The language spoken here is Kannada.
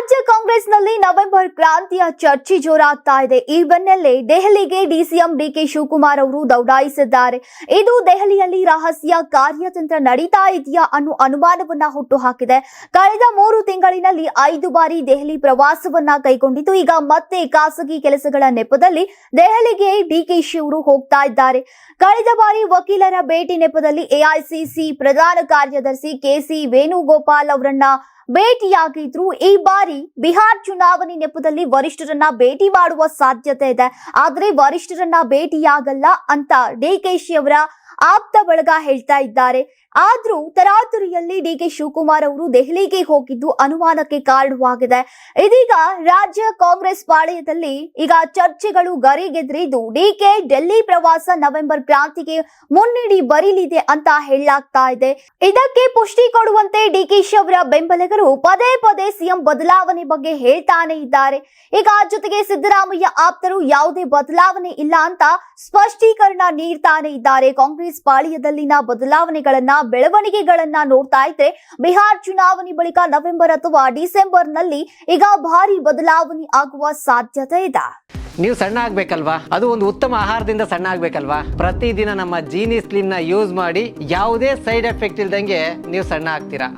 ರಾಜ್ಯ ಕಾಂಗ್ರೆಸ್ನಲ್ಲಿ ನವೆಂಬರ್ ಕ್ರಾಂತಿಯ ಚರ್ಚೆ ಜೋರಾಗ್ತಾ ಇದೆ. ಈ ಬೆನ್ನಲ್ಲೇ ದೆಹಲಿಗೆ ಡಿಸಿಎಂ ಡಿಕೆ ಶಿವಕುಮಾರ್ ಅವರು ದೌಡಾಯಿಸಿದ್ದಾರೆ. ಇದು ದೆಹಲಿಯಲ್ಲಿ ರಹಸ್ಯ ಕಾರ್ಯತಂತ್ರ ನಡೀತಾ ಇದೆಯಾ ಅನ್ನೋ ಅನುಮಾನವನ್ನ ಹುಟ್ಟುಹಾಕಿದೆ. ಕಳೆದ ಮೂರು ತಿಂಗಳಿನಲ್ಲಿ ಐದು ಬಾರಿ ದೆಹಲಿ ಪ್ರವಾಸವನ್ನ ಕೈಗೊಂಡಿದ್ದು, ಈಗ ಮತ್ತೆ ಖಾಸಗಿ ಕೆಲಸಗಳ ನೆಪದಲ್ಲಿ ದೆಹಲಿಗೆ ಡಿಕೆಶಿ ಅವರು ಹೋಗ್ತಾ ಇದ್ದಾರೆ. ಕಳೆದ ಬಾರಿ ವಕೀಲರ ಭೇಟಿ ನೆಪದಲ್ಲಿ ಎಐಸಿಸಿ ಪ್ರಧಾನ ಕಾರ್ಯದರ್ಶಿ ಕೆಸಿ ವೇಣುಗೋಪಾಲ್ ಅವರನ್ನ ಭೇಟಿಯಾಗಿದ್ರು ಈ ಬಾರಿ ಬಿಹಾರ್ ಚುನಾವಣೆ ನೆಪದಲ್ಲಿ ವರಿಷ್ಠರನ್ನ ಭೇಟಿ ಮಾಡುವ ಸಾಧ್ಯತೆ ಇದೆ. ಆದ್ರೆ ವರಿಷ್ಠರನ್ನ ಭೇಟಿಯಾಗಲ್ಲ ಅಂತ ಡಿ ಕೆ ಶಿ ಅವರ ಆಪ್ತ ಬಳಗ ಹೇಳ್ತಾ ಇದ್ದಾರೆ. ಆದ್ರೂ ತರಾತುರಿಯಲ್ಲಿ ಡಿಕೆ ಶಿವಕುಮಾರ್ ಅವರು ದೆಹಲಿಗೆ ಹೋಗಿದ್ದು ಅನುಮಾನಕ್ಕೆ ಕಾರಣವಾಗಿದೆ. ಇದೀಗ ರಾಜ್ಯ ಕಾಂಗ್ರೆಸ್ ಪಾಳೆಯದಲ್ಲಿ ಈಗ ಚರ್ಚೆಗಳು ಗರಿಗೆದ್ರಿದ್ದು ಡಿಕೆ ಡೆಲ್ಲಿ ಪ್ರವಾಸ ನವೆಂಬರ್ ಕ್ರಾಂತಿಗೆ ಮುನ್ನಡಿ ಬರೀಲಿದೆ ಅಂತ ಹೇಳಲಾಗ್ತಾ ಇದೆ. ಇದಕ್ಕೆ ಪುಷ್ಟಿ ಕೊಡುವಂತೆ ಡಿಕೆಶಿ ಅವರ ಬೆಂಬಲಿಗರು ಪದೇ ಪದೇ ಸಿಎಂ ಬದಲಾವಣೆ ಬಗ್ಗೆ ಹೇಳ್ತಾನೆ ಇದ್ದಾರೆ. ಈಗ ಜೊತೆಗೆ ಸಿದ್ದರಾಮಯ್ಯ ಆಪ್ತರು ಯಾವುದೇ ಬದಲಾವಣೆ ಇಲ್ಲ ಅಂತ ಸ್ಪಷ್ಟೀಕರಣ ನೀಡ್ತಾನೆ ಇದ್ದಾರೆ. ಕಾಂಗ್ರೆಸ್ ಪಾಳ್ಯದಲ್ಲಿನ ಬದಲಾವಣೆಗಳನ್ನ, ಬೆಳವಣಿಗೆಗಳನ್ನ ನೋಡ್ತಾ ಇದ್ರೆ ಬಿಹಾರ್ ಚುನಾವಣೆ ಬಳಿಕ ನವೆಂಬರ್ ಅಥವಾ ಡಿಸೆಂಬರ್ನಲ್ಲಿ ಈಗ ಭಾರಿ ಬದಲಾವಣೆ ಆಗುವ ಸಾಧ್ಯತೆ ಇದೆ. ನೀವು ಸಣ್ಣ ಆಗ್ಬೇಕಲ್ವಾ? ಅದು ಒಂದು ಉತ್ತಮ ಆಹಾರದಿಂದ ಸಣ್ಣ ಆಗ್ಬೇಕಲ್ವಾ? ಪ್ರತಿದಿನ ನಮ್ಮ ಜೀನಿ ಸ್ಲಿಮ್ನ ಯೂಸ್ ಮಾಡಿ ಯಾವುದೇ ಸೈಡ್ ಎಫೆಕ್ಟ್ ಇಲ್ದಂಗೆ ನೀವು ಸಣ್ಣ ಆಗ್ತೀರಾ?